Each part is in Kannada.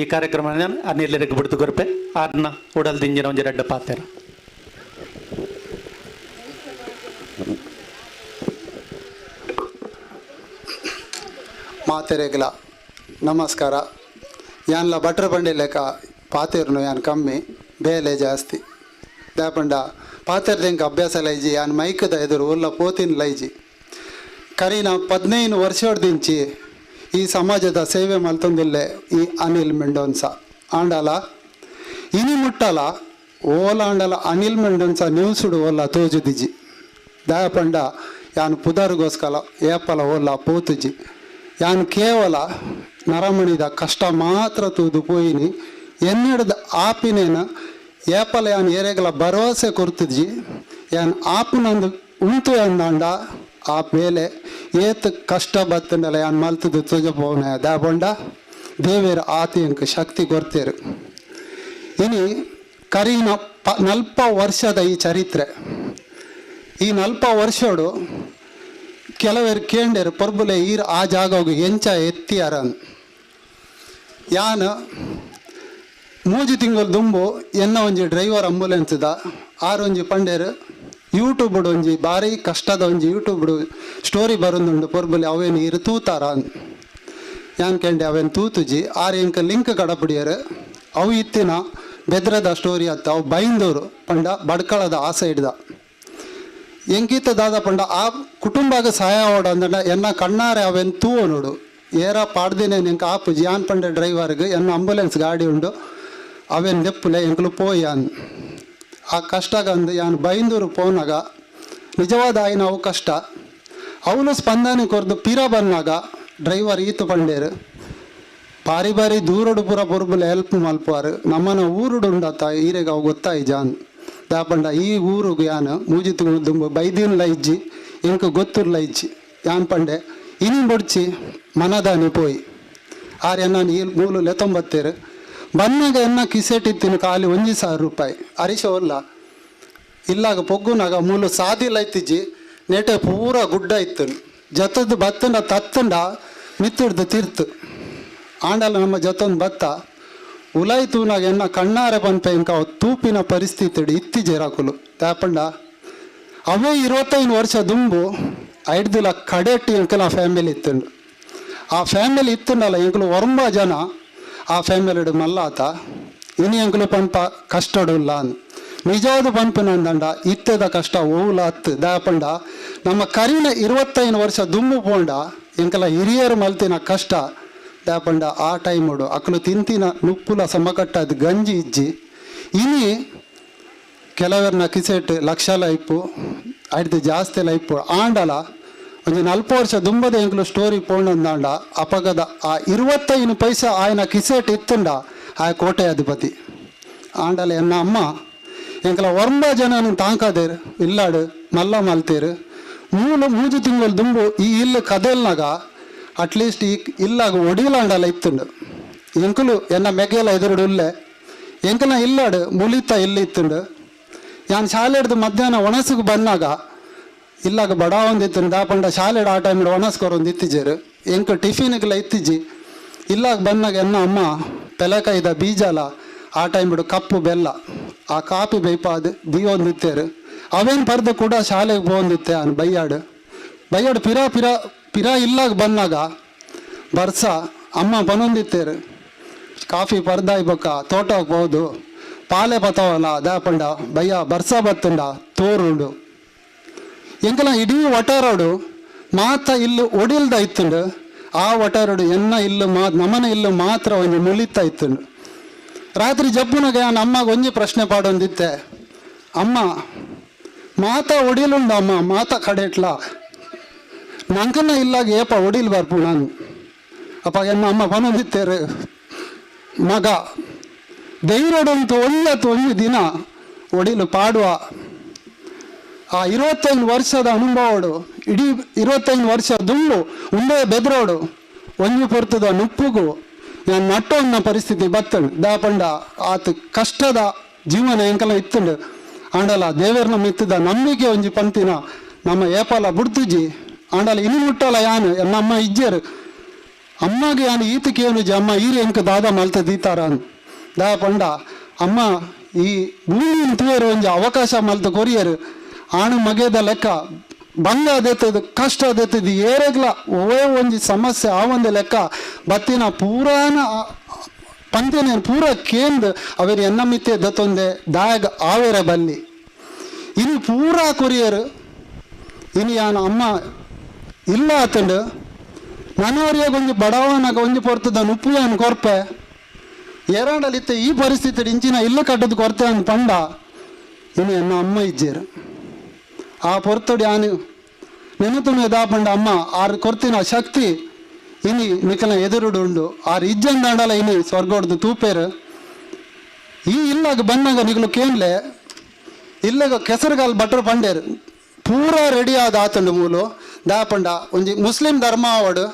ಈ ಕಾರ್ಯಕ್ರಮ ಅನ್ನೆಲ್ಲರಿಗೆ ಬಿಡ್ತು ಕೊರಪೆ ಆರ್ನ ಉಡಲ್ ದಿಂಜಿನ ಒಂಜಿ ರೆಡ್ಡ ಪಾತೆರ. ಮಾತೆರೆಗ್ಲ, ನಮಸ್ಕಾರ. ಯಾನ್ಲ ಭಟ್ರ ಬಂಡಿ ಲೆಕ್ಕ ಪಾತೆರ್ನು ಯಾನ್ ಕಮ್ಮಿ, ಬೇಲೆ ಜಾಸ್ತಿ. ದಾಪಂಡ ಪಾತೆರ್ದಿಂಕ ಅಭ್ಯಾಸ ಲೈಜಿ, ಯಾನ್ ಮೈಕದ ಎದುರು ಉಲ್ಲ ಪೋತಿನ ಲೈಜಿ. ಕರೀನ ವರ್ಷ ವರ್ಷದಿಂಚಿ ಈ ಸಮಾಜದ ಸೇವೆ ಮಲ್ತೊಂದಿಲ್ಲೆ ಈ ಅನಿಲ್ ಮೆಂಡೋನ್ಸ. ಆಂಡಲ, ಇನಿ ಮುಟ್ಟಲ, ಓಲ ಆಂಡಲ ಅನಿಲ್ ಮೆಂಡೋನ್ಸ ನ್ಯೂಸುಡು ಓಲ ತೋಜುದಿಜಿ ದಯಪಂಡ ಯಾನ್ ಪುದರ್ಗೋಸ್ಕರ ಏಪಲ ಓಲ ಪೋತುಜಿ. ಯಾನು ಕೇವಲ ನರಮಣಿದ ಕಷ್ಟ ಮಾತ್ರ ತೂದು ಪೋಯಿನಿ, ಎನ್ನಡದ ಆಪಿನೇನ ಏಪಲ ಯಾನು ಏರೆಗಲ ಭರವಸೆ ಕೊರ್ತುಜಿ, ಯಾನು ಆಪುನಂದು ಉಂಟು ಅಂದಾಂಡ ಆ ಬೇಲೆ ಏತ್ ಕಷ್ಟ ಬತ್ತಂಡಲ ಯಾನ್ ಮಲ್ತದ ತುಜ ಪೋನ ದಾಬೊಂಡ ದೇವೇರ ಆತಿಯಂಕ ಶಕ್ತಿ ಕೊರ್ತೇರು ಇನಿ ಕರೀನ ಪ ನಲ್ಪ ವರ್ಷದ ಈ ಚರಿತ್ರೆ. ಈ ನಲ್ಪ ವರ್ಷಡು ಕೆಲವರು ಕೇಂಡರು ಪರ್ಬುಲೆ ಈರ್ ಆ ಜಾಗವು ಎಂಚ ಎತ್ತಿಯಾರ ಯಾನ್ ಮೂಜಿ ತಿಂಗಳು ದುಂಬು ಎನ್ನ ಒಂಜಿ ಡ್ರೈವರ್ ಅಂಬುಲೆನ್ಸ್ದ ಆರೊಂಜಿ ಪಂಡೇರು ಯೂಟ್ಯೂಬ್ ಒಂಜಿ ಭಾರಿ ಕಷ್ಟದ ಒಂಜಿ ಯೂಟ್ಯೂಬ್ ಸ್ಟೋರಿ ಬರೋದುಂಡು ಪೊರ್ಬುಲೆ ಅವೇನು ಇರು ತೂತಾರ ಯಾನ್ ಕೆಂಡೆ ಅವೇನು ತೂತುಜಿ? R ಎಂಕ link ಕಡಪುಡಿಯರು. ಅವು ಇತ್ತಿನ ಬೆದ್ರದ ಸ್ಟೋರಿ ಅತ್ತ. ಅವು ಬೈಂದೂರು, ಪಂಡ ಬಡ್ಕಳದ ಆ ಸೈಡ್ದ ಎಂಕೀತ ದಾದ ಪಂಡ, ಆ ಕುಟುಂಬಾಗ ಸಹಾಯ ಓಡ ಅಂದ ಎನ್ನ ಕಣ್ಣಾರೆ ಅವೆನ್ ತೂವ ನೋಡು. ಏರ ಪಾಡ್ದಿನ ಎಂಕ ಆಪು ಜಿಯಾನ್ ಪಂಡ ಡ್ರೈವರ್ಗೆ ಎನ್ನ ಆಂಬುಲೆನ್ಸ್ ಗಾಡಿ ಉಂಡು. ಅವೆನ್ ನೆಪ್ಪುಲೆ ಎಂಕಲು ಪೋಯಾನ್ ಆ ಕಷ್ಟಗಂದು ಯಾನ್ ಬೈಂದೂರು ಪೋನಾಗ ನಿಜವಾದ ಆಯ್ನ ಅವು ಕಷ್ಟ. ಅವನು ಸ್ಪಂದನೆ ಕೊರ್ದು ಪೀರ ಬಂದಾಗ ಡ್ರೈವರ್ ಈತು ಪಂಡೇರು ಬಾರಿ ಬಾರಿ ದೂರಡು ಪುರ ಪೊರ್ಬುಲೆ ಹೆಲ್ಪ್ ಮಲ್ಪುವಾರು, ನಮ್ಮನ ಊರುಡು ಉಂಡತ್ತ ಈರೆಗ ಅವು ಗೊತ್ತಾಯಿ ಜಾನ್. ದಾಪಂಡ ಈ ಊರು ಯಾನ್ ಮೂಜಿ ತುಂಬ ಬೈದಿನ ಇಜ್ಜಿ ಎಂಕ ಗೊತ್ತುರ್ಲ ಇಜ್ಜಿ ಯಾನ್ ಪಂಡೆ, ಇನ್ನು ಬೊಡ್ಚಿ ಮನದಾನಿ ಪೋಯಿ. ಆರ್ಯ ನಾನು ಈ ಮೂಲು ಲೆತೊಂಬತ್ತೇರು ಬನ್ನಾಗ ಎನ್ನ ಕಿಸೆಟ್ ಇತ್ತಿನ ಖಾಲಿ ಒಂಜಿ ಸಾವಿರ ರೂಪಾಯಿ. ಅರಿಶ ಒಲ್ಲ ಇಲ್ಲಾಗ ಪೊಗ್ಗುನಾಗ ಮೂಲು ಸಾದಿಲ ಇತ್ತಿಜ್ಜಿ. ನೆಟೆ ಪೂರ ಗುಡ್ಡ ಇತ್ತು ಜತದ್ದು ಬತ್ತನ ತತ್ತಂಡ ಮಿತ್ತಿಡ್ದು ತಿರ್ತು. ಆಂಡಲ ನಮ್ಮ ಜತೊಂದು ಬತ್ತ. ಉಲಾಯಿ ಎನ್ನ ಕಣ್ಣಾರೆ ಬಂತ ಇಂಕ ತೂಪಿನ ಪರಿಸ್ಥಿತಿ ಇತ್ತಿ ರಾಕುಲು. ತ್ಯಾಪಂಡ ಅವೇ ಇರುವತ್ತೈದು ವರ್ಷ ದುಂಬು ಐಡ್ದುಲ ಕಡೆಟ್ಟಿ ಎಂಕಲ ಫ್ಯಾಮಿಲಿ ಇತ್ತುಂಡು. ಆ ಫ್ಯಾಮಿಲಿ ಇತ್ತುಂಡಲ್ಲ ಎಂಕಲು ಒರಂಬ ಜನ ಆ ಫ್ಯಾಮಿಲಿ మళ్ళాత ఇని ಎಂಕಲು ಪಂಪ? ಕಷ್ಟಡುಲ್ಲ అని ನಿಜವಾದ ಪನ್ಪನಂದಂಡ ಇತ್ತದ ಕಷ್ಟ ಓವುಲ ದಾಪಂಡ. ನಮ್ಮ ಕರಿನ ಇರುವತ್ತೈದು ವರ್ಷ ದುಮ್ಮು ಪೋಂಡ ಎಂಕಲ ಹಿರಿಯರು ಮಲ್ತಿನ ಕಷ್ಟ. ದಾಪಂಡ, ಆ ಟೈಮುಡು ಅಕ್ಕಲು ತಿಂತಿನ ನುಪ್ಪುಲ ಸಮಕಟ್ಟದ ಗಂಜಿ ಇಜ್ಜಿ. ಇನಿ ಕೆಲವರನ್ನ ಕಿಸೆಟ್ ಲಕ್ಷ ಲೈಪು, ಅಡ್ದು ಜಾಸ್ತಿ ಲೈಪು ಆಂಡಲ. ಒಂದು ನಲ್ಪ ವರ್ಷ ದುಂಬದ ಎಂಕ್ಲು ಸ್ಟೋರಿ ಪೋಂಡಂದಾಂಡ ಅಪಗದ ಆ ಇರುವತ್ತೈನು ಪೈಸ ಆಯ್ನ ಕಿಸೆಟ್ ಇತ್ತುಂಡ ಆ ಕೋಟೆ ಅಧಿಪತಿ. ಆಂಡಲ ಎನ್ನ ಅಮ್ಮ ಎಂಕಲ ವರ್ಮ ಜನನು ತಾಂಕದೇರು ಇಲ್ಲಾಡು, ಮಲ್ಲ ಮಲ್ತೇರು. ಮೂಲು ಮೂಜು ತಿಂಗಳು ದುಂಬು ಈ ಇಲ್ಲ ಕದಲ್ನಾಗ ಅಟ್ಲೀಸ್ಟ್ ಈ ಇಲ್ಲಾಗ ಒಡಿಲಾಂಡಲ ಇತ್ತುಂಡು. ಎಂಕುಲು ಎನ್ನ ಮೆಗೆಲ ಎದುರುಡು ಉಲ್ಲೆ ಎಂಕನ ಇಲ್ಲಾಡು ಮುಲಿತ ಇಲ್ಲಿ ಇತ್ತುಂಡು ಯಾನ್ ಶಾಲೆ ಹಿಡ್ದು ಮಧ್ಯಾಹ್ನ ಒಣಸಿಗೆ ಬಂದಾಗ ಇಲ್ಲಾಗ ಬಡ ಒಂದಿತ್ತು ದಾಪಂಡ ಶಾಲೆ ಆ ಟೈಮ್ ಒಣಸ್ಕೋರ್ ಒಂದು ಇತ್ತಿಜೇರು. ಎಂಕ ಟಿಫಿನ್ಗೆಲ್ಲ ಇತ್ತಿಜ್ಜಿ ಇಲ್ಲಾಗ ಬಂದಾಗ ಎನ್ನ ಅಮ್ಮ ತಲೆಕಾಯಿದ ಬೀಜಲ, ಆ ಟೈಮ್ ಬಿಡು ಕಪ್ಪು ಬೆಲ್ಲ, ಆ ಕಾಪಿ ಬೈಪಾದ್ ದಿವೊಂದಿತ್ತೇರು ಅವೇನು ಪರ್ದು ಕೂಡ ಶಾಲೆಗೆ ಬಂದಿತ್ತೆ ಅವನು ಬೈಯಾಡು. ಬೈಯಾಡು ಪಿರಾ ಪಿರಾ ಪಿರಾ ಇಲ್ಲಾಗ ಬಂದಾಗ ಬರ್ಸ ಅಮ್ಮ ಬನೊಂದಿತ್ತೇರು. ಕಾಫಿ ಪರ್ದಾಯ್ ಬೊಕ್ಕ ತೋಟಕ್ಕೆ ಹೋದು ಪಾಲೆ ಬತ್ತವಲ್ಲ ದಾಪಂಡ, ಬಯ್ಯ ಬರ್ಸ ಬತ್ತಂಡ, ತೋರುಂಡು. ಎಂಕಲ ಇಡೀ ಒಟಾರೋಡು ಮಾತ ಇಲ್ಲು ಒಡಿಲ್ದ ಇತ್ತುಂಡು. ಆ ಒಟಾರೋಡು ಎನ್ನ ಇಲ್ಲು ಮಾ ನಮನ ಇಲ್ಲು ಮಾತ್ರ ಒಂಜಿ ಮುಳಿತಾ ಇತ್ತುಂಡು. ರಾತ್ರಿ ಜಬ್ಬುನಗ ಅಮ್ಮಗೆ ಒಂಜಿ ಪ್ರಶ್ನೆ ಪಾಡೊಂದಿತ್ತೆ. ಅಮ್ಮ, ಮಾತ ಒಡಿಲುಂಡು ಅಮ್ಮ, ಮಾತ ಕಡೆಟ್ಲ? ನಂಕನ ಇಲ್ಲಾಗ ಏಪ ಒಡಿಲ್ ಬರ್ಪು ನಾನು. ಅಪ್ಪ, ಎನ್ನ ಅಮ್ಮ ಬಂದಿತ್ತೇರು ಮಗ ಧೈರ್ಯಡಂತೂ ಒಳ್ಳೆ ಒಂದು ದಿನ ಒಡಿಲು ಪಾಡುವ? ಆ ಇರುವತ್ತೈದು ವರ್ಷದ ಅನುಭವಡು, ಇಡೀ ಇರುವತ್ತೈದು ವರ್ಷ ದುಂಡು, ಉಂಡೆ ಬೆದ್ರೋಡು, ಒಂಜಿ ಪೊರ್ತದ ನುಪ್ಪುಗು, ನಾನು ನಟ್ಟೋನ್ನ ಪರಿಸ್ಥಿತಿ ಬತ್ತಂಡು. ದಾಪಂಡ ಆತ ಕಷ್ಟದ ಜೀವನ ಎಂಕಲ ಇತ್ತುಂಡು. ಆಂಡಲ ದೇವರನ್ನ ಮಿತ್ತದ ನಂಬಿಕೆ ಒಂಜಿ ಪಂತಿನ ನಮ್ಮ ಏಪಾಲ ಬುಡ್ತುಜಿ ಆಂಡಲ ಇನ್ನು ಮುಟ್ಟಲ ಯಾನು ನಮ್ಮ ಇಜ್ಜರು. ಅಮ್ಮಗೆ ಯಾನು ಈತ ಏನು ಜ, ಅಮ್ಮ ಈ ಎಂಕ ದಾದ ಮಲ್ತ ದೀತಾರ ದಾ ಪಂಡ, ಅಮ್ಮ ಈ ಭೂಮಿ ತೂಯರು ಒಂಜಿ ಅವಕಾಶ ಮಲ್ತ ಕೊರಿಯರು. ಆಣು ಮಗೆದ ಲೆಕ್ಕ ಬಂಗ ಅದೆತ್ತದು ಕಷ್ಟ ಅದೆತ್ತದು ಏರೆಗ್ಲ ಒವೇ ಒಂದು ಸಮಸ್ಯೆ, ಆ ಒಂದು ಲೆಕ್ಕ, ಬತ್ತಿನ ಪೂರಾನ ಪಂದ್ಯನ ಪೂರ ಕೇಂದ್ರ ಅವರು ಎನ್ನ ಮಿತ್ತೆ ದತ್ತೊಂದೆ, ದಾಯಗ ಆವೇರ ಬಲ್ಲಿ. ಇನ್ನು ಪೂರ ಕೊರಿಯರು, ಇನ್ನು ಯಾನ ಅಮ್ಮ ಇಲ್ಲ ಆತಂಡು ನನ್ನವರಿಗೆ ಒಂದು ಬಡವನಾಗ ಒಂದು ಪೊರ್ತದ ನುಪ್ಪು ಯಾನ್ ಕೊರ್ಪೆ, ಏರಾಂಡಲಿತ್ತೆ ಈ ಪರಿಸ್ಥಿತಿ ಇಂಚಿನ ಇಲ್ಲ ಕಟ್ಟದ ಕೊರತೆ ಅಂತ ಪಂಡ, ಇನ್ನು ಎನ್ನ ಅಮ್ಮ ಇಜ್ಜೇರು. ಆ ಪೊರ್ತುಡಿ ಆನು ನೆನತುಮೆ ದಾಪಂಡ ಅಮ್ಮ ಆರು ಕೊರ್ತಿನ ಶಕ್ತಿ ಇನಿ ನಿಖಲ ಎದುರುಡು ಉಂಡು ಆರು ಇಜ್ಜಂದಾಂಡಲ ಇನಿ ಸ್ವರ್ಗೋಡ್ದು ತೂಪೇರು. ಈ ಇಲ್ಲಾಗ ಬಂದಾಗ ನಿಗ್ಲು ಕೇನ್ಲೆ ಇಲ್ಲಾಗ ಕೆಸರುಗಾಲ್ ಭಟ್ರು ಪಂಡೇರು. ಪೂರ ರೆಡಿ ಆದ ಆತಂಡು ಮೂಲು. ದಾಪಂಡ ಒಂಜಿ ಮುಸ್ಲಿಂ ಧರ್ಮ ಆವಡು,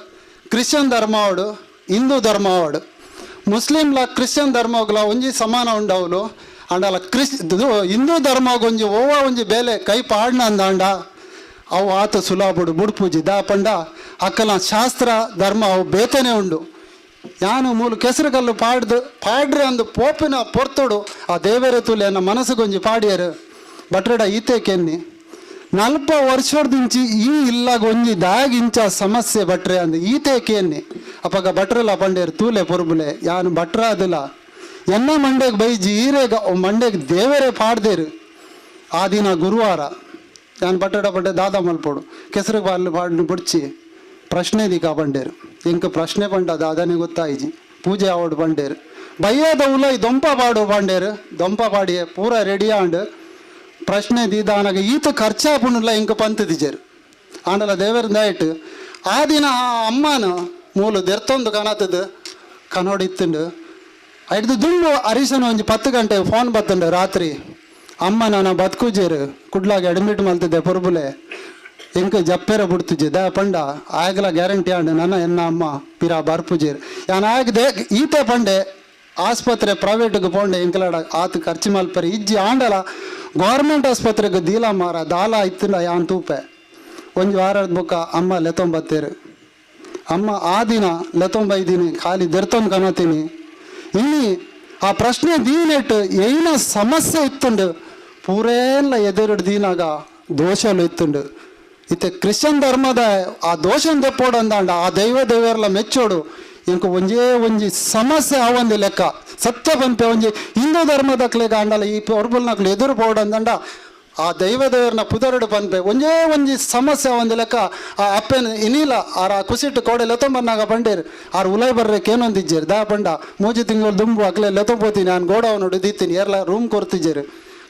ಕ್ರಿಶ್ಚಿಯನ್ ಧರ್ಮ ಹಿಂದೂ ಧರ್ಮ ಆವಡು. ಮುಸ್ಲಿಂಲ ಕ್ರಿಶ್ಚಿಯನ್ ಧರ್ಮಗಳ ಒಂಜಿ ಸಮಾನ ಉಂಡವಲು. ಅಂಡಲ ಕ್ರಿಸ್ ಹಿಂದೂ ಧರ್ಮ ಒಂಜಿ ಓವ ಒಂಜಿ ಬೇಲೆ, ಕೈ ಪಾಡ್ನ ಅಂದಾಂಡ ಅವು ಆತ ಸುಲಾಬುಡು ಬುಡ್ಪೂಜಿ ದಾಪಂಡ ಅಕ್ಕಲ ಶಾಸ್ತ್ರ, ಧರ್ಮ, ಅವು ಬೇತನೆ ಉಂಡು. ಯಾನು ಮೂಲು ಕೆಸರುಗಲ್ಲು ಪಾಡ್ದು, ಪಾಡ್ರೆ ಅಂದು ಪೋಪಿನ ಪೊರ್ತುಡು, ಆ ದೇವರ ತುಲೆ ಮನಸ್ಸು ಮನಸ್ಸುಗೊಂಜಿ ಪಾಡಿಯರು. ಬಟ್ರಡ ಈತೆ ಕೆನ್ನಿ. ನಲ್ಪ ವರ್ಷದಿಂಚಿ ಈ ಇಲ್ಲಾಗೊಂಜಿ ದಾಗಿಂಚ ಸಮಸ್ಯೆ ಬಟ್ರೆ ಅಂದು ಈತೆ ಕೆನ್ನಿ. ಅಪ್ಪಗ ಬಟ್ರಲ್ಲ ಪಂಡೇರು, ತೂಲೆ ಪೊರ್ಬುಲೆ. ಯಾನು ಬಟ್ರ ಅದಲ್ಲ ಎನ್ನ ಮಂಡೆಗೆ ಬೈಜಿ ಈರೇಗ ಮಂಡೆಗೆ ದೇವರೇ ಪಾಡ್ದೇರು. ಆ ದಿನ ಗುರುವಾರ ನಾನು ಬಟ್ಟಡ ಬಟ್ಟೆ ದಾದ ಮಲ್ಪೋಡು, ಕೆಸರು ಬಾಲ್ ಪಾಡ್ನು ಬಿಡ್ಚಿ, ಪ್ರಶ್ನೆ ದಿಕ ಬಂಡೇರು. ಇಂಕ ಪ್ರಶ್ನೆ ಪಂಡ ದಾದನೆ ಗೊತ್ತಾಯಿಜಿ, ಪೂಜೆ ಆವಡು ಬಂಡೇರು. ಬಯ್ಯದ ಉಲೈ ದೊಂಪ ಪಾಡು ಬಂಡೇರು, ದೊಂಪ ಪಾಡಿಯೆ ಪೂರ ರೆಡಿ ಆಂಡ್ ಪ್ರಶ್ನೆ ದೀದಾನಾಗ ಈತ ಖರ್ಚಾಪುಣಲ್ಲ ಇಂಕ ಪಂತ ದಿಜರು. ಆಂಡಲ ದೇವರಿಂದ ಇಟ್ಟು, ಆ ದಿನ ಆ ಅಮ್ಮನ ಮೂಲು ದೆರ್ತೊಂದು ಕಾಣತ್ತದ, ಕನೋಡಿತ್ತುಂಡು ಐದು ದುಂಡು ಹರೀಶನ ಒಂಜಿ ಪತ್ತು ಗಂಟೆ ಫೋನ್ ಬತ್ತುಂಡು ರಾತ್ರಿ. ಅಮ್ಮ ನಾನು ಬದುಕುಜೇರು ಕುಡ್ಲಾಗ ಅಡ್ಮಿಟ್ ಮಲ್ತಿದ್ದೆ ಪೊರ್ಬುಲೆ. ಎಂಕ ಜಪ್ಪೆರ ಬಿಡ್ತುಜೆ ದ ಪಂಡ ಆಗಲ ಗ್ಯಾರಂಟಿ ಆಂಡು ನನ್ನ ಎನ್ನ ಅಮ್ಮ ಪಿರಾ ಬರ್ಪುಜೇರು ಯಾನ್ ಆಗದೆ, ಈತೆ ಪಂಡೆ ಆಸ್ಪತ್ರೆ ಪ್ರೈವೇಟ್ಗೆ ಪೋಂಡೆ ಎಂಕಲಾಡ ಆತ ಖರ್ಚು ಮಲ್ಪರಿ. ಇಜ್ಜಿ ಆಂಡಲ ಗೌರ್ಮೆಂಟ್ ಆಸ್ಪತ್ರೆಗೆ ದೀಲ ಮಾರ, ದಾಲ ಇತ್ತಿಂಡ ಯಾನ್ ತೂಪೆ. ಒಂದು ವಾರದ ಬುಕ್ಕ ಅಮ್ಮ ಲೆತೊಂಬತ್ತೇರು. ಅಮ್ಮ ಆ ದಿನ ಲೆತೊಂಬೈದಿನಿ ಖಾಲಿ ದೆರ್ತೊಂದು ಕನತೀನಿ ಇನ್ನು ಆ ಪ್ರಶ್ನೆ ദീനായിട്ട് ಏನ ಸಮಸ್ಯೆ ಇತ್ತುಂಡು ಪೂರೇಲ್ಲ ಎದುರು ದೀನಾಗ ದೋಷಲು ಇತ್ತುಂಡು ಇತ್ತೆ ಕ್ರಿಶ್ಚಿಯನ್ ಧರ್ಮದ ಆ ದೋಷನ್ ತೆಪ್ಪೋಡು ಅಂದಾಂಡ ಆ ದೈವ ದೇವರೆಲ್ಲ ಮೆಚ್ಚೋಡು ಇಂಕ ಒಂಜೇ ಒಂಜಿ ಸಮಸ್ಯೆ ಆ ಒಂದು ಲೆಕ್ಕ ಸತ್ಯ ಪಂಪೆ ಒಂಜಿ ಹಿಂದೂ ಧರ್ಮದಕ್ಲೆಗ ಅಂಡಲ್ಲ ಈ ಪೊರ್ಬುಲ್ನಕ್ಲು ಎದುರು ಪೋಡು ಅಂದಂಡ ಆ ದೈವ ದೇವರನ್ನ ಪುದರಡು ಪನ್ಪೆ ಒಂಜೇ ಒಂಜಿ ಸಮಸ್ಯೆ ಒಂದು ಲೆಕ್ಕ, ಆ ಅಪ್ಪೇನ, ಇನಿಲ, ಆರ ಕುಸಿಟ್ಟು ಕೋಡೆ ಲೆತೊಂಬನ್ನಾಗ ಪಂಡೇರು ಆರ್ ಉಲೈ ಬರ್ರೆಕ್ ಏನೊಂದಿದ್ದೀರಿ ದಾ ಬಂಡ, ಮೂಜಿ ತಿಂಗಳು ದುಂಬು ಅಕ್ಲೆ ಲೆತೊಂಬೋತೀನಿ ನಾನು ಗೋಡವನ್ನು ದೀತೀನಿ ಎಲ್ಲ ರೂಮ್ ಕೊರ್ತಿದ್ದೀರಿ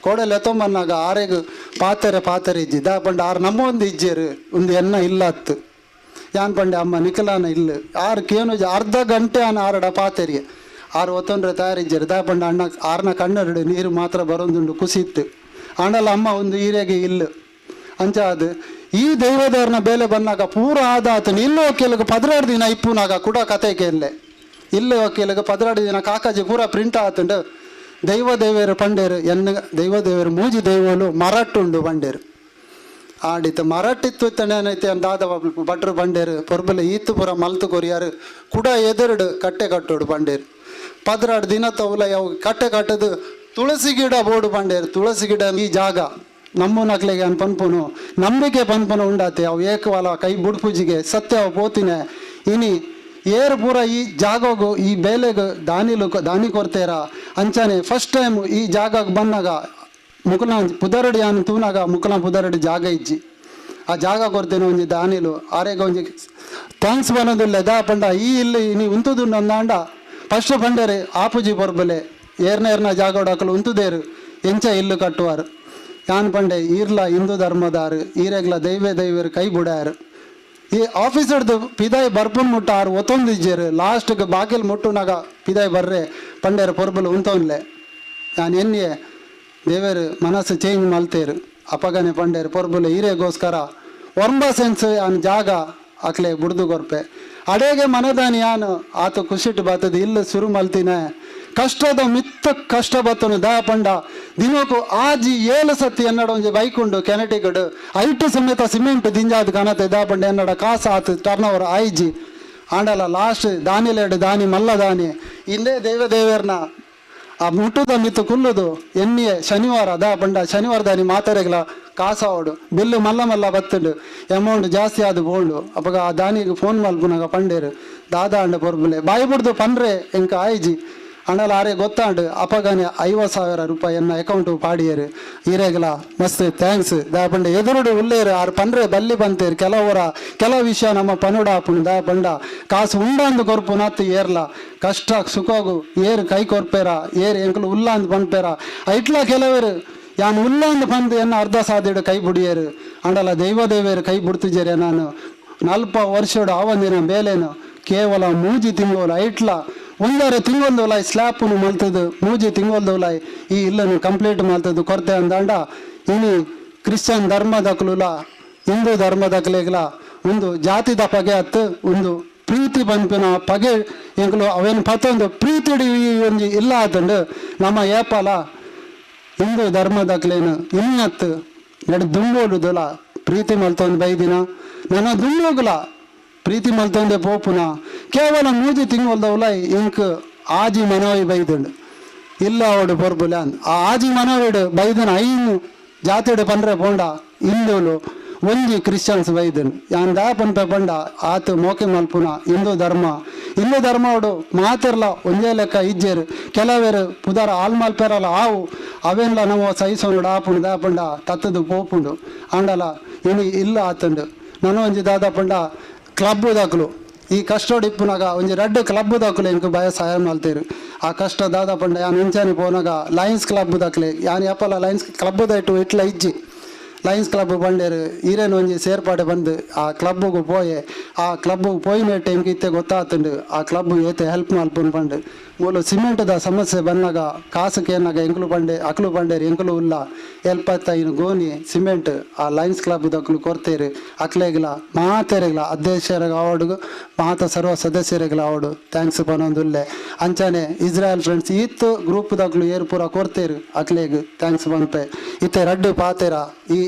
ಕೋಡೆ ಲೆತೊಂಬನ್ನಾಗ ಆರೆಗ್ ಪಾತೆರೆ ಪಾತೆರೆ ಇಜ್ಜಿ. ದಾ ಬಂಡ, ಆರು ನಮ್ಮ ಒಂದು ಇಜ್ಜೇರು. ಒಂದು ಎನ್ನ ಇಲ್ಲ ಅತ್ತು ಯಾನ್ ಪಂಡೆ ಅಮ್ಮ, ನಿಖಲಾನ ಇಲ್ಲ. ಆರು ಕೇನು, ಅರ್ಧ ಗಂಟೆ ಅನ್ನ ಆರಡ ಪಾತೆರಿಗೆ. ಆರು ಒತ್ತೊಂಡ್ರೆ ತಯಾರಿಜ್ಜರು. ದಾ ಬಂಡ ಅಣ್ಣ, ಆರ್ನ ಕಣ್ಣರಡು ನೀರು ಮಾತ್ರ ಬರೋದುಂಡು ಕುಸಿತ್ತು. ಆಂಡಲ ಅಮ್ಮ ಒಂದು ಈರೆಗೆ ಇಲ್ಲ ಅಂಚ ಅದು ಈ ದೈವದವ್ರನ್ನ ಬೇಲೆ ಬಂದಾಗ ಪೂರ ಆದ ಆತನು ಇಲ್ಲೋ ಕೆಲಗ ಪದಿನಾರು ದಿನ ಇಪ್ಪುನಾಗ ಕೂಡ ಕತೆ ಕೇಳಲೆ ಇಲ್ಲೋ ಕೆಲಗ ಪದಿನಾರು ದಿನ ಕಾಕಾಜಿ ಪೂರ ಪ್ರಿಂಟ್ ಆತುಂಡು. ದೈವ ದೇವರು ಪಂಡೇರು, ಎನ್ನ ದೈವ ದೇವರು ಮೂಜಿ ದೈವಲು ಮರಟ್ಟುಂಡು ಬಂಡೇರು ಆಡಿತ. ಮರಟ್ಟಿತ್ತು ತಣ್ಣೈತೆ ಅಂದಾದ ಭಟ್ರು ಬಂಡೇರು ಪೊರ್ಬಲ ಈತು ಪುರ ಮಲ್ತು ಕೊರಿಯಾರು. ಕುಡ ಎದುರುಡು ಕಟ್ಟೆ ಕಟ್ಟೋಡು ಬಂಡೇರು ಪದ್ರಾಡು ದಿನ ತೌಲ ಯಾವ ಕಟ್ಟೆ ಕಟ್ಟದು ತುಳಸಿ ಗಿಡ ಬೋಡು ಪಂಡೇರ್ ತುಳಸಿ ಗಿಡ ಈ ಜಾಗ. ನಮ್ಮ ನಕ್ಲೆಗೆ ಅನ್ ಪನ್ಪುನು, ನಂಬಿಕೆ ಪನ್ಪುನು ಉಂಡಾತೆ. ಅವು ಏಕವಾಲ ಕೈ ಬುಡ್ಪುಜಿಗೆ ಸತ್ಯ ಅವು ಪೋತಿನೆ. ಇನಿ, ಏರು ಪೂರ ಈ ಜಾಗಗು ಈ ಬೇಲೆಗು ದಾನಿಲು, ದಾನಿ ಕೊರ್ತೇರ. ಅಂಚನೆ ಫಸ್ಟ್ ಟೈಮ್ ಈ ಜಾಗಕ್ಕೆ ಬಂದಾಗ, ಮುಕುಲ ಪುದರಡಿ ಅನ್ನು ತೂನಾಗ ಮುಕುಲ ಪುದರಡಿ ಜಾಗ ಇಜ್ಜಿ. ಆ ಜಾಗ ಕೊರ್ತೇನೆ ಒಂಜಿ ದಾನಿಲು. ಆರೇಗ ಒಂಜಿ ಥ್ಯಾಂಕ್ಸ್ ಬನ್ನೋದಿಲ್ಲ ದಾ ಪಂಡ, ಈ ಇಲ್ಲಿ ನೀ ಉಂತುದು ನಂದಾಂಡ. ಫಸ್ಟ್ ಪಂಡರೆ ಆಪುಜಿ ಪೊರ್ಬಲೆ. ಏರ್ನ ಏರ್ನ ಜಾಗ ಹೊಡಕಲು ಉಂತುದೇರು, ಎಂಚ ಇಲ್ಲು ಕಟ್ಟುವಾರು. ಯಾನ್ ಪಂಡೆ, ಈರ್ಲ ಹಿಂದೂ ಧರ್ಮದಾರು, ಈರೆಗ್ಲ ದೈವ ದೈವರು ಕೈ ಬುಡಾರು. ಈ ಆಫೀಸರ್ದು ಪಿದಾಯ್ ಬರ್ಪುನ್ ಮುಟ್ಟ ಆರು ಒತ್ತೊಂದು ಇಜ್ಜೇರು. ಲಾಸ್ಟ್ಗೆ ಬಾಗಿಲು ಮುಟ್ಟುನಾಗ ಪಿದಾಯ್ ಬರ್ರೆ, ಪಂಡೇರು ಪೊರ್ಬಲು ಉಂತವನ್ಲೆ ನಾನು ಎನ್ನೆ ದೇವರು ಮನಸ್ಸು ಚೇಂಜ್ ಮಲ್ತೇರು. ಅಪಗನೆ ಪಂಡೇರು ಪೊರ್ಬಲು ಈರೆಗೋಸ್ಕರ ಒಂಬ ಸೆನ್ಸ್ ಆನ್ ಜಾಗ ಅಕ್ಲೆ ಬುಡ್ದು ಕೊರ್ಪೆ ಅಡೆಗೆ ಮನದಾನಿ ಯಾನು ಆತ ಖುಷಿಟ್ಟು ಬಾತದ, ಇಲ್ಲ ಶುರು ಮಲ್ತಿನ. ಕಷ್ಟದ ಮಿತ್ತ ಕಷ್ಟ ಬತ್ತನು ದಾ ಪಂಡ. ದಿನಕ್ಕೂ ಆಜಿ ಏಳು ಸತಿ ಎನ್ನಡ ಒಂಜಿ ಬೈಕುಂಡು ಕೆನಟಿಗಡು. ಐಟು ಸಮೇತ ಸಿಮೆಂಟ್ ದಿಂಜಾದ ಕಾಣತ್ತೆ ದಯಾಪಂಡ ಎನ್ನಡ. ಕಾಸ ಆತು ಟರ್ನ್ ಓವರ್ ಆಯ್ಜಿ ಆಂಡಲ ಲಾಸ್ಟ್ ದಾನಿಲೇಡು ದಾನಿ ಮಲ್ಲ ದಾನಿ. ಇಂದೇ ದೇವ ದೇವೇರ್ನ. ಆ ಮುಟ್ಟುದ ಮಿತ್ತು ಕುಲ್ಲುದು ಎನ್ನಿಯೇ ಶನಿವಾರ ಬಂಡ ಶನಿವಾರ ದಾನಿ ಮಾತಾರೆಗಳ ಕಾಸಾವಡು ಬಿಲ್ಲು ಮಲ್ಲ ಮಲ್ಲ ಬತ್ತುಂಡು. ಅಮೌಂಟ್ ಜಾಸ್ತಿ ಆದು ಬೋಂಡು. ಅಪಗ ಆ ದಾನಿಗೆ ಫೋನ್ ಮಲ್ಪುನಾಗ ಪಂಡೇರು. ದಾದಾ ಅಂಡ ಪೊರ್ಬುಲೆ. ಬಾಯಿ ಬಿಡ್ದು ಪಂಡ್ರೆ ಎಂಕ ಆಯ್ಜಿ ಅಣ್ಣಲ ಆರೆ ಗೊತ್ತಾಂಡು ಅಪಗಾನೆ ಐವತ್ತು ಸಾವಿರ ರೂಪಾಯಿ ಎನ್ನ ಅಕೌಂಟ್ ಪಾಡಿಯರು. ಈರೇಗಲ, ಮಸ್ತ್ ಥ್ಯಾಂಕ್ಸ್ ದಯಪಂಡ ಎದುರುಡು ಉಳ್ಳೇರು ಆರು ಪಂಡ್ರೆ ಬಲ್ಲಿ ಬಂತೇರು. ಕೆಲವರ ಕೆಲವು ವಿಷಯ ನಮ್ಮ ಪನುಡ ಆಪುಂಡು ದಾ ಕಾಸು ಉಂಡಂದು ಕೊರ್ಪು ನಾತು ಏರ್ಲ. ಕಷ್ಟ, ಸುಖಗು ಏರು ಕೈ ಕೊರ್ಪೇರ. ಏರು ಎಂಕಲು ಉಲ್ಲಾಂದು ಬಂದ್ಪೇರ. ಐಟ್ಲ ಕೆಲವರು, ಯಾನ್ ಉಲ್ಲಾಂದು ಬಂದು ಎನ್ನ ಅರ್ಧ ಸಾದಿಡು ಕೈ ಬುಡಿಯರು. ಅಂಡಲ ದೈವ ದೇವರು ಕೈ ಬಿಡ್ತಿದ್ದೀರಿ ನಾನು. ನಲ್ಪ ವರ್ಷಡು ಆವಂದಿನ ಬೇಲೇನು ಕೇವಲ ಮೂಜಿ ತಿಂಗಳು ಐಟ್ಲ ಒಂದರೆ ತಿಂಗಳದವಲಾಯ್ ಸ್ಲ್ಯಾಪನ್ನು ಮಲ್ತದ್ದು, ಮೂಜಿ ತಿಂಗಳದವಲಾಯ್, ಈ ಇಲ್ಲನ್ನು ಕಂಪ್ಲೀಟ್ ಮಾಡ್ತದ್ದು ಕೊರತೆ ಅಂದಾಂಡ ಇನ್ನು ಕ್ರಿಶ್ಚಿಯನ್ ಧರ್ಮದಕ್ಕಲುಲ ಹಿಂದೂ ಧರ್ಮದಕ್ಲೆಗ್ಲ ಒಂದು ಜಾತಿದ ಪಗೆ ಹತ್ತು ಒಂದು ಪ್ರೀತಿ ಪಂಪಿನ ಪಗೆ ಎಂಕಲು ಅವೇನು ಪತ್ತೊಂದು ಪ್ರೀತಿ ಒಂದು ಇಲ್ಲ ಆತಂಡು, ನಮ್ಮ ಏಪಲ ಹಿಂದೂ ಧರ್ಮದಕ್ಕಲೇನು ಇನ್ನತ್ತು ನಡೆ ದುಂಬೋಡುದಲ್ಲ ಪ್ರೀತಿ ಮಲ್ತೊಂದು ಬೈದಿನ, ನನ್ನ ದುಂಬೋಗುಲ ಪ್ರೀತಿ ಮಲ್ತೊಂದೆ ಪೋಪುನ. ಕೇವಲ ಮೂಜಿ ತಿಂಗಳದವಲ ಇಂಕ್ ಆಜಿ ಮನವಿ ಬೈದುಂಡು ಇಲ್ಲ ಅವಡು ಬರ್ಬುಲ ಅಂದ್ ಆ ಆಜಿ ಮನವಿಡು ಬೈದನ ಐನು ಜಾತಿಡು ಪಂಡ್ರೆ ಪೋಂಡ ಹಿಂದೂಲು ಒಂಜಿ ಕ್ರಿಶ್ಚಿಯನ್ಸ್ ಬೈದನು. ಯಾನ್ ದಾ ಪನ್ಪೆ ಪಂಡ, ಆತು ಮೋಕೆ ಮಲ್ಪುನ ಹಿಂದೂ ಧರ್ಮ. ಹಿಂದೂ ಧರ್ಮವಡು ಮಾತಿರ್ಲ ಒಂದೇ ಲೆಕ್ಕ ಇಜ್ಜೇರು. ಕೆಲವೇರು ಪುದಾರ ಆಲ್ ಮಲ್ಪೇರಲ್ಲ ಆವು, ಅವೆನ್ಲ ನಾವು ಸಹಿಸೋನು ಆಪುಂಡು ದಾ ಪಂಡ ತತ್ತದು ಪೋಪುಂಡು. ಆಂಡಲ ಇನಿ ಇಲ್ಲ ಆತಂಡು. ನನ್ನ ಒಂಜಿ ದಾದ ಪಂಡ ಕ್ಲಬ್ ದಾಖಲು. ಈ ಕಷ್ಟೋಡು ಇಪ್ಪುನಾಗ ಒಂಜಿ ರೆಡ್ ಕ್ಲಬ್ ದಾಖಲು ಎಂಕ್ ಭಯ ಸಹಾಯ ಮಲ್ತೇರು ಆ ಕಷ್ಟ ದಾದ ಪಂಡ, ಯಾನ್ ಇಂಚಾನಿ ಪೋನಾಗ ಲಯನ್ಸ್ ಕ್ಲಬ್ ದಾಖಲೆ. ಯಾನ್ ಯಾಪಲ್ಲ ಲಯನ್ಸ್ ಕ್ಲಬ್ ದಟ್ಟು ಇಟ್ಲ ಇಜ್ಜಿ. ಲಯನ್ಸ್ ಕ್ಲಬ್ ಬಂಡೇರ್ ಈರೇನು ಒಂಜಿ ಸೇರ್ಪಾಡೆ ಬಂದು, ಆ ಕ್ಲಬ್ಗೆ ಪೋಯೆ, ಆ ಕ್ಲಬ್ಗೆ ಪೋಯಿನ ಟೈಮ್ಗೆ ಇತ್ತೆ ಗೊತ್ತಾತುಂಡು, ಆ ಕ್ಲಬ್ ಏತೆ ಹೆಲ್ಪ್ ಮಲ್ಪುನ್ ಪಂಡು. ಮೂಲು ಸಿಮೆಂಟ್ದ ಸಮಸ್ಯೆ ಬಂದಾಗ ಕಾಸುಗೆ ಏನಾಗ ಎಂಕ್ಲು ಬಂಡೆ, ಅಕ್ಲು ಬಂಡೇರಿ ಎಂಕ್ಲು ಉಲ್ಲ ಎಲ್ಪತ್ತೈನು ಗೋನಿ ಸಿಮೆಂಟ್, ಆ ಲಯನ್ಸ್ ಕ್ಲಬ್ ದಕ್ಲು ಕೊರ್ತೇರು. ಅಕ್ಲೇಗಿಲ್ಲ ಮಾತೆರೆಗ್ಲ ಅಧ್ಯಕ್ಷರಿಗೆ ಅವಾರ್ಡು ಮಾತ ಸರ್ವ ಸದಸ್ಯರಿಗಿಲ್ಲ ಅವಾರ್ಡು ಥ್ಯಾಂಕ್ಸ್ ಪನೊಂದುಲ್ಲೆ. ಅಂಚಾನೆ ಇಸ್ರಾಯಲ್ ಫ್ರೆಂಡ್ಸ್ ಇತ್ತು ಗ್ರೂಪ್ ದಕ್ಲು ಏರ್ಪುರ ಪೂರ ಕೊರ್ತೇರು ಅಕ್ಲೆಗ್. ಥ್ಯಾಂಕ್ಸ್ ಪನ್ಪೆ. ಇತ್ತೆ ರಡ್ಡು ಪಾತೇರ, ಈ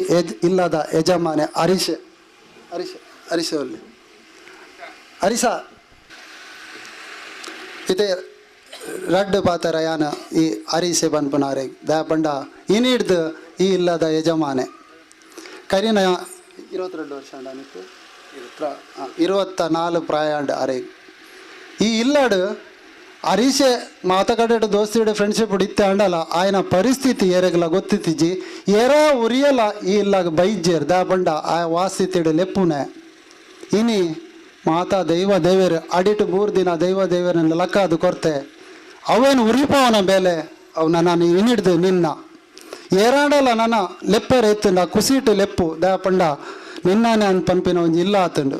ಇಲ್ಲದ ಯಜಮಾನೆ ಹರೀಶ್ ಹರೀಶ್ ಹರೀಶ್ ಅಲ್ಲಿ ಹರಿಸ ಇದೆ ರಡ್ ಬಾತರ ಯಾನ ಈ ಹರಿಸೆ ಬಂದ್ಪುನಾರೆ ದಯ ಬಂಡ ಇನಿಡ್ದು ಈ ಇಲ್ಲದ ಯಜಮಾನೆ. ಕರಿನ ಇರುವತ್ತೆರಡು ವರ್ಷ ಇರುವತ್ತ ನಾಲ್ ಪ್ರಾಯಾಂಡ್ ಅರೆ. ಈ ಇಲ್ಲಡು ಅರೀಶೆ ಮಾತಗಡೆ ದೋಸ್ತಿ ಫ್ರೆಂಡ್ಶಿಪ್ ಇತ್ತೆ ಅಂಡಲ್ಲ, ಆಯನ ಪರಿಸ್ಥಿತಿ ಏರೆಗಲ ಗೊತ್ತಿತ್ತಿಜಿ ಏರ ಉರಿಯಲ ಈ ಇಲ್ಲ ಬೈಜ್ಜೇರ್ ದ ಬಂಡ ಆ ವಾಸ್ತಿತಿಡೆ ಲೆಪ್ಪುನೆ ಇನಿ ಮಾತಾ ದೈವ ದೇವರು ಅಡಿಟ್ ಮೂರು ದಿನ ದೈವ ದೇವರನ್ನ ಲಕ್ಕ ಅದು ಕೊರ್ತೆ. ಅವೇನು ಉರಿಪವನ ಬೇಲೆ? ಅವನ ನಾನು ಇನಿಡ್ದು ನಿನ್ನ. ಏರಾಡಲ್ಲ ನನ್ನ ಲೆಪ್ಪೆರ ನಾ ಕುಸಿಟು ಲೆಪ್ಪು ದಾ ಪಂಡ. ನಿನ್ನಾನೆ ಅಂತ ಪಂಪಿನ ಒಂಜಿ ಇಲ್ಲ ಆತುಂಡು.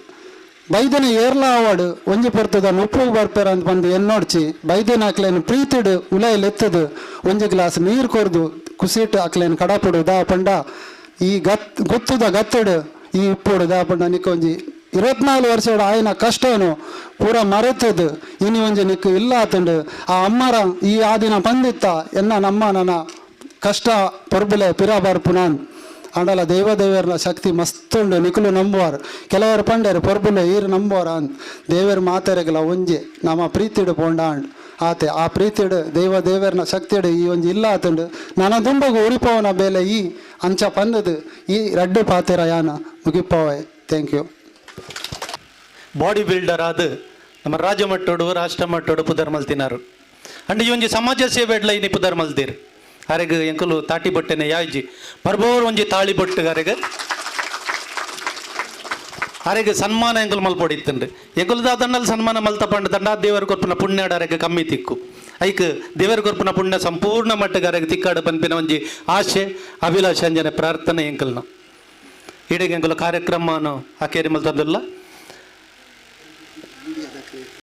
ಬೈದಿನ ಏರ್ಲ ಅವಾಡು, ಒಂಜಿ ಪರ್ತದ ಉಪ್ಪು ಬರ್ಪೇರ ಅಂತ ಬಂದು ಎನ್ನೋಡ್ಚಿ. ಬೈದಿನ ಹಾಕ್ಲೇನು ಪ್ರೀತಿಡು ಉಲೈಲೆತ್ತದು ಒಂಜಿ ಗ್ಲಾಸ್ ನೀರು ಕೊರ್ದು ಕುಸೀಟು ಹಾಕ್ಲೇನು ಕಡಪುಡು ದಾಪಂಡ ಈ ಗತ್, ಗೊತ್ತುದ ಗತ್ತಡು, ಈ ಇಪ್ಪುಡು ದಾಪಂಡ ನಿಕ್ಕೊಂಜಿ. ಇರುವತ್ನಾಲ್ಕು ವರ್ಷಡ್ ಆಯ್ನ ಕಷ್ಟನು, ಪೂರ ಮರೆತದು ಇನಿ ಒಂಜಿ ನಿಕ್ಕು ಇಲ್ಲ ಆತುಂಡು, ಆ ಅಮ್ಮರ ಈ ಆ ದಿನ ಬಂದಿತ್ತ, ಎನ್ನ ನಮ್ಮ ನನ್ನ ಕಷ್ಟ ಪೊರ್ಬುಲೆ ಪಿರ ಬರ್ಪುನಾನ್ ಅಂಡಲ ದೇವ ದೇವರ ಶಕ್ತಿ ಮಸ್ತುಂಡು ನಿಕುಲು ನಂಬುವಾರು. ಕೆಲವರು ಪಂಡರು ಪೊರ್ಬುಲೆ ಈರು ನಂಬುವಾರ ಅಂದ್. ದೇವರು ಮಾತೆರೆಗಲ ಒಂಜಿ, ನಮ್ಮ ಪ್ರೀತಿಡು ಪೋಂಡಾಂಡ್. ಆತೆ, ಆ ಪ್ರೀತಿಡು ದೇವ ದೇವರನ ಶಕ್ತಿಡು ಈ ಒಂದು ಇಲ್ಲ ಆತುಂಡು. ನನ್ನ ದುಂಬಗು ಉರಿಪವನ ಬೇಲೆ ಈ ಅಂಚ ಪಂದದು, ಈ ರಡ್ಡು ಪಾತೆರ ಯಾನ ಮುಗಿಪವೆ ಥ್ಯಾಂಕ್ ಯು ಬಾಡಿ ಬಿಲ್ಡರ್ ಆದ ನಮ್ಮ ರಾಜ್ಯ ಮಟ್ಟೋಡು ರಾಷ್ಟ್ರ ಮಟ್ಟೋಡು ಪುದರ್ ಮಲ್ತಿನಾರು. ಅಂಡ್ ಈ ಒಂಜಿ ಸಮಾಜ ಸೇವೆಡ್ಲ ಇನಿ ಪುದರ್ ಮಲ್ತೀರು ಅರೆಗ್ ಎಂಕುಲು ತಾಟಿ ಬಟ್ಟೆನೆ ಯಾಯ್ಜಿ. ಬರ್ಬೋರ್ ಒಂಜಿ ತಾಳಿ ಬೊಟ್ಟು ಅರೆಗ್ ಅರೆಗ್ ಸನ್ಮಾನ ಎಂಕುಲು ಮಲ್ಪೊಡಿತ್ತಂಡು ಎಂಕುಲು ದಂಡಲ್ ಸನ್ಮಾನ ಮಲ್ತ ಪಂಡ ದಂಡ ದೇವರ ಕೊರ್ಪುನ ಪುಣ್ಯಾಡ ಅರೆಗೆ ಕಮ್ಮಿ ತಿಕ್ಕು. ಐಕ್ ದೇವರ ಕೊರ್ಪುನ ಪುಣ್ಯ ಸಂಪೂರ್ಣ ಮಟ್ಟಗೆ ಅರೆಗೆ ತಿಕ್ಕಾಡು ಪನ್ಪಿನ ಒಂಜಿ ಆಶೆ, ಅಭಿಲಾಷೆ, ಅಂಜನೆ, ಪ್ರಾರ್ಥನೆ ಎಂಕಲ್ನ. ಇಡೆಗೆ ಎಂಕುಲು ಕಾರ್ಯಕ್ರಮನು ಹಾಕೇರಿ ಮಲ್ತಂದುಲ್ಲ